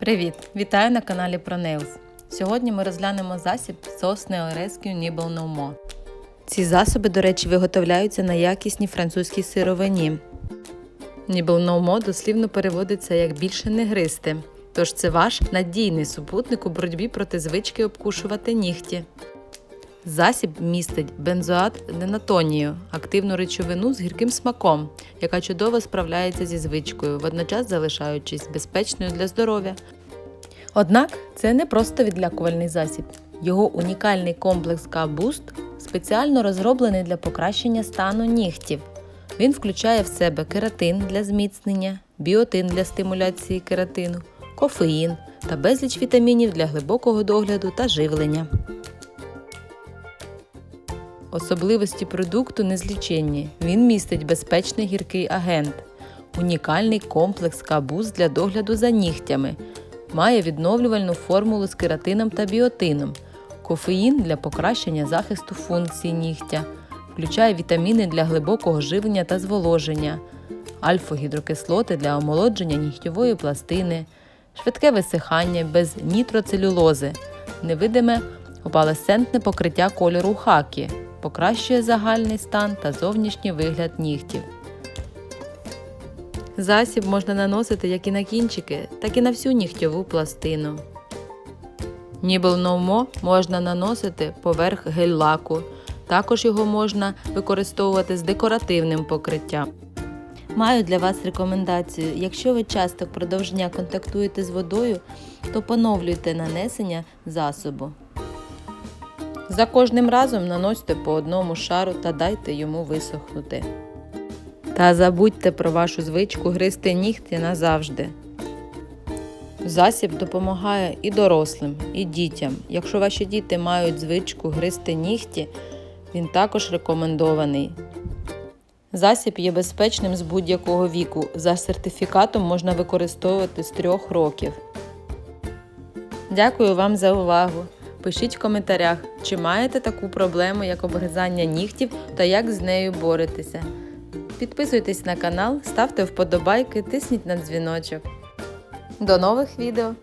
Привіт! Вітаю на каналі ProNails. Сьогодні ми розглянемо засіб SOS Neo Rescue More. Ці засоби, до речі, виготовляються на якісній французькій сировині. Nibble No дослівно переводиться як більше не гристи. Тож це ваш надійний супутник у боротьбі проти звички обкушувати нігті. Засіб містить бензоат денатонію, активну речовину з гірким смаком, яка чудово справляється зі звичкою, водночас залишаючись безпечною для здоров'я. Однак це не просто відлякувальний засіб. Його унікальний комплекс K-Boost спеціально розроблений для покращення стану нігтів. Він включає в себе кератин для зміцнення, біотин для стимуляції кератину, кофеїн та безліч вітамінів для глибокого догляду та живлення. Особливості продукту незліченні. Він містить безпечний гіркий агент, унікальний комплекс кабуз для догляду за нігтями, має відновлювальну формулу з кератином та біотином, кофеїн для покращення захисту функцій нігтя, включає вітаміни для глибокого живлення та зволоження, альфа-гідрокислоти для омолодження нігтьової пластини, швидке висихання без нітроцелюлози, невидиме опалесцентне покриття кольору хакі, покращує загальний стан та зовнішній вигляд нігтів. Засіб можна наносити як і на кінчики, так і на всю нігтьову пластину. Нібл Ноумо можна наносити поверх гель-лаку. Також його можна використовувати з декоративним покриттям. Маю для вас рекомендацію: якщо ви часто впродовж дня контактуєте з водою, то поновлюйте нанесення засобу. За кожним разом наносьте по одному шару та дайте йому висохнути. Та забудьте про вашу звичку гризти нігті назавжди. Засіб допомагає і дорослим, і дітям. Якщо ваші діти мають звичку гризти нігті, він також рекомендований. Засіб є безпечним з будь-якого віку. За сертифікатом можна використовувати з 3 років. Дякую вам за увагу! Пишіть в коментарях, чи маєте таку проблему, як обгризання нігтів та як з нею боретеся. Підписуйтесь на канал, ставте вподобайки, тисніть на дзвіночок. До нових відео!